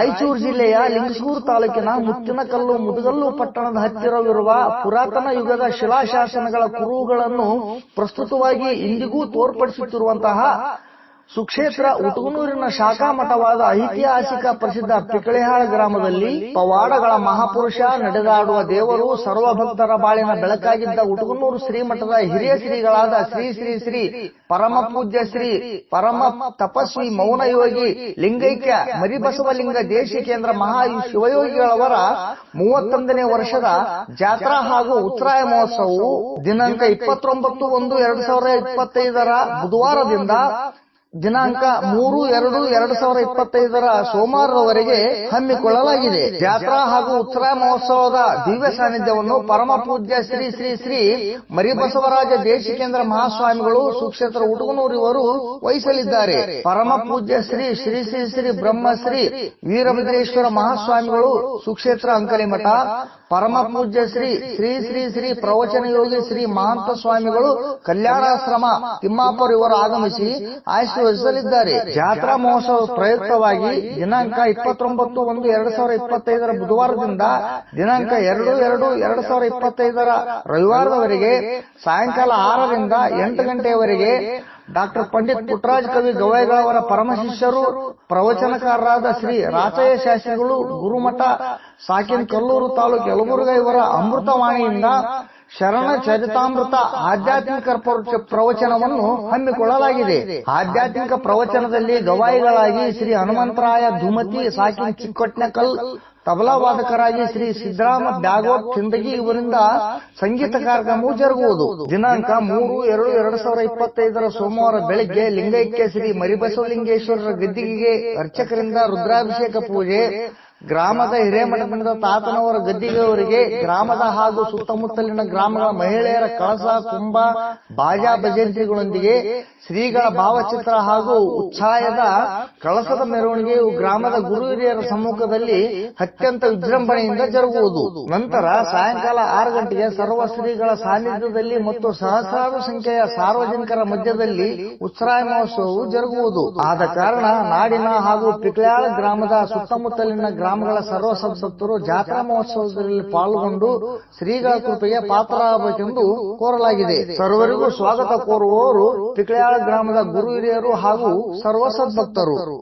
ರಾಯಚೂರು ಜಿಲ್ಲೆಯ ಲಿಂಗಸೂರು ತಾಲೂಕಿನ ಮುತ್ತಿನಕಲ್ಲು ಮುದಗಲ್ಲು ಪಟ್ಟಣದ ಹತ್ತಿರವಿರುವ ಪುರಾತನ ಯುಗದ ಶಿಲಾಶಾಸನಗಳ ಕುರುಹುಗಳನ್ನು ಪ್ರಸ್ತುತವಾಗಿ ಇಂದಿಗೂ ತೋರ್ಪಡಿಸುತ್ತಿರುವಂತಹ ಸುಕ್ಷೇತ್ರ ಉಟಗುನೂರಿನ ಶಾಖಾ ಮಠವಾದ ಐತಿಹಾಸಿಕ ಪ್ರಸಿದ್ಧ ಪಿಕಳೆಹಾಳ ಗ್ರಾಮದಲ್ಲಿ ಪವಾಡಗಳ ಮಹಾಪುರುಷ ನಡೆದಾಡುವ ದೇವರು ಸರ್ವಭಕ್ತರ ಬಾಳಿನ ಬೆಳಕಾಗಿದ್ದ ಉಟುಗುನೂರು ಶ್ರೀಮಠದ ಹಿರಿಯ ಶ್ರೀಗಳಾದ ಶ್ರೀ ಶ್ರೀ ಶ್ರೀ ಪರಮ ಪೂಜ್ಯ ಶ್ರೀ ಪರಮ ತಪಸ್ವಿ ಮೌನ ಯೋಗಿ ಲಿಂಗೈಕ್ಯ ಮರಿಬಸವಲಿಂಗ ದೇಶಿಕೇಂದ್ರ ಮಹಾ ಶಿವಯೋಗಿಗಳವರ ಮೂವತ್ತೊಂದನೇ ವರ್ಷದ ಜಾತ್ರಾ ಹಾಗೂ ಉತ್ತರಾಯ ಮಹೋತ್ಸವವು ದಿನಾಂಕ ಇಪ್ಪತ್ತೊಂಬತ್ತು ಒಂದು ಎರಡು ಸಾವಿರದ ಇಪ್ಪತ್ತೈದರ ಬುಧವಾರದಿಂದ ದಿನಾಂಕ ಮೂರು, ಎರಡು ಎರಡು ಸಾವಿರದ ಇಪ್ಪತ್ತೈದರ ಸೋಮವಾರದವರೆಗೆ ಹಮ್ಮಿಕೊಳ್ಳಲಾಗಿದೆ. ಜಾತ್ರಾ ಹಾಗೂ ಉತ್ಸವ ಮಹೋತ್ಸವದ ದಿವ್ಯ ಸಾನ್ನಿಧ್ಯವನ್ನು ಪರಮ ಪೂಜ್ಯ ಶ್ರೀ ಶ್ರೀ ಶ್ರೀ ಮರಿಬಸವರಾಜ ದೇಶಿಕೇಂದ್ರ ಮಹಾಸ್ವಾಮಿಗಳು ಸುಕ್ಷೇತ್ರ ಉಟುಗುನೂರಿವರು ವಹಿಸಲಿದ್ದಾರೆ. ಪರಮ ಪೂಜ್ಯ ಶ್ರೀ ಶ್ರೀ ಶ್ರೀ ಶ್ರೀ ಬ್ರಹ್ಮಶ್ರೀ ವೀರಭದ್ರೇಶ್ವರ ಮಹಾಸ್ವಾಮಿಗಳು ಸುಕ್ಷೇತ್ರ ಅಂಕಲಿಮಠ ಪರಮ ಪೂಜ್ಯ ಶ್ರೀ ಶ್ರೀ ಶ್ರೀ ಶ್ರೀ ಪ್ರವಚನ ಯೋಗಿ ಶ್ರೀ ಮಹಾಂತ ಸ್ವಾಮಿಗಳು ಕಲ್ಯಾಣಾಶ್ರಮ ತಿಮ್ಮಾಪುರ ಇವರು ಆಗಮಿಸಿ ಆಶೀರ್ವದಿಸಲಿದ್ದಾರೆ ಜಾತ್ರಾ ಮಹೋತ್ಸವ ಪ್ರಯುಕ್ತವಾಗಿ ದಿನಾಂಕ ಇಪ್ಪತ್ತೊಂಬತ್ತು ಒಂದು ಎರಡು ಸಾವಿರ ಇಪ್ಪತ್ತೈದರ ಬುಧವಾರದಿಂದ ದಿನಾಂಕ ಎರಡು ಎರಡು ಎರಡು ಸಾವಿರದ ಇಪ್ಪತ್ತೈದರ ರವಿವಾರದವರೆಗೆ ಸಾಯಂಕಾಲ ಆರರಿಂದ ಎಂಟು ಗಂಟೆಯವರೆಗೆ ಡಾಕ್ಟರ್ ಪಂಡಿತ್ ಪುಟ್ಟರಾಜ್ ಕವಿ ಗವಾಯಿಗಳವರ ಪರಮಶಿಷ್ಯರು ಪ್ರವಚನಕಾರರಾದ ಶ್ರೀ ರಾಚಯ್ಯ ಶಾಸ್ತ್ರಿಗಳು ಗುರುಮಠ ಸಾಕಿನ್ ಕಲ್ಲೂರು ತಾಲೂಕು ಯಲಬುರ್ಗ ಇವರ ಅಮೃತವಾಣಿಯಿಂದ ಶರಣ ಚರಿತಾಮೃತ ಆಧ್ಯಾತ್ಮಿಕ ಪ್ರವಚ- ಪ್ರವಚನವನ್ನು ಹಮ್ಮಿಕೊಳ್ಳಲಾಗಿದೆ. ಆಧ್ಯಾತ್ಮಿಕ ಪ್ರವಚನದಲ್ಲಿ ಗವಾಯಿಗಳಾಗಿ ಶ್ರೀ ಹನುಮಂತರಾಯ ಧುಮತಿ ಸಾಕಿನ್ ಚಿಕ್ಕೊಟ್ನಕಲ್ ತಬಲಾ ವಾದಕರಾಗಿ ಶ್ರೀ ಸಿದ್ದರಾಮ ಬ್ಯಾಗೋತ್ ಚಿಂದಗಿ ಇವರಿಂದ ಸಂಗೀತ ಕಾರ್ಯಕ್ರಮವು ಜರುಗುವುದು. ದಿನಾಂಕ ಮೂರು, ಎರಡು ಎರಡು ಸಾವಿರದ ಇಪ್ಪತ್ತೈದರ ಸೋಮವಾರ ಬೆಳಗ್ಗೆ ಲಿಂಗೈಕ್ಯ ಶ್ರೀ ಮರಿಬಸವಲಿಂಗೇಶ್ವರರ ಗದ್ದಿಗೆಗೆ ಅರ್ಚಕರಿಂದ ರುದ್ರಾಭಿಷೇಕ ಪೂಜೆ. ಗ್ರಾಮದ ಹಿರೇಮಠದ ತಾತನವರ ಗದ್ದಿಗೆಯವರಿಗೆ ಗ್ರಾಮದ ಹಾಗೂ ಸುತ್ತಮುತ್ತಲಿನ ಗ್ರಾಮಗಳ ಮಹಿಳೆಯರ ಕಳಸ, ಕುಂಭ, ಬಾಜಾ ಭಜಂತ್ರಿಗಳೊಂದಿಗೆ ಶ್ರೀಗಳ ಭಾವಚಿತ್ರ ಹಾಗೂ ಉತ್ಸಾಹದ ಕಳಸದ ಮೆರವಣಿಗೆಯು ಗ್ರಾಮದ ಗುರು ಹಿರಿಯರ ಸಮ್ಮುಖದಲ್ಲಿ ಅತ್ಯಂತ ವಿಜೃಂಭಣೆಯಿಂದ ಜರುಗುವುದು. ನಂತರ ಸಾಯಂಕಾಲ ಆರು ಗಂಟೆಗೆ ಸರ್ವ ಶ್ರೀಗಳ ಸಾನ್ನಿಧ್ಯದಲ್ಲಿ ಮತ್ತು ಸಹಸ್ರಾರು ಸಂಖ್ಯೆಯ ಸಾರ್ವಜನಿಕರ ಮಧ್ಯದಲ್ಲಿ ಉತ್ಸರಾಯ ಮಹೋತ್ಸವವು ಜರುಗುವುದು. ಆದ ಕಾರಣ ನಾಡಿನ ಹಾಗೂ ಪಿಕ್ಳ್ಯಾಳ ಗ್ರಾಮದ ಸುತ್ತಮುತ್ತಲಿನ ಗ್ರಾಮಗಳ ಸರ್ವ ಸಂಸತ್ತರು ಜಾತ್ರಾ ಮಹೋತ್ಸವದಲ್ಲಿ ಪಾಲ್ಗೊಂಡು ಶ್ರೀಗಳ ಕೃಪೆಗೆ ಪಾತ್ರರಾಗಬೇಕೆಂದು ಕೋರಲಾಗಿದೆ. ಸರ್ವರಿಗೂ ಸ್ವಾಗತ ಕೋರುವವರು ಪಿಕ್ಳ್ಯಾಳ ಗ್ರಾಮದ ಗುರು ಹಿರಿಯರು ಹಾಗೂ ಸರ್ವ ಸದ್ಭಕ್ತರು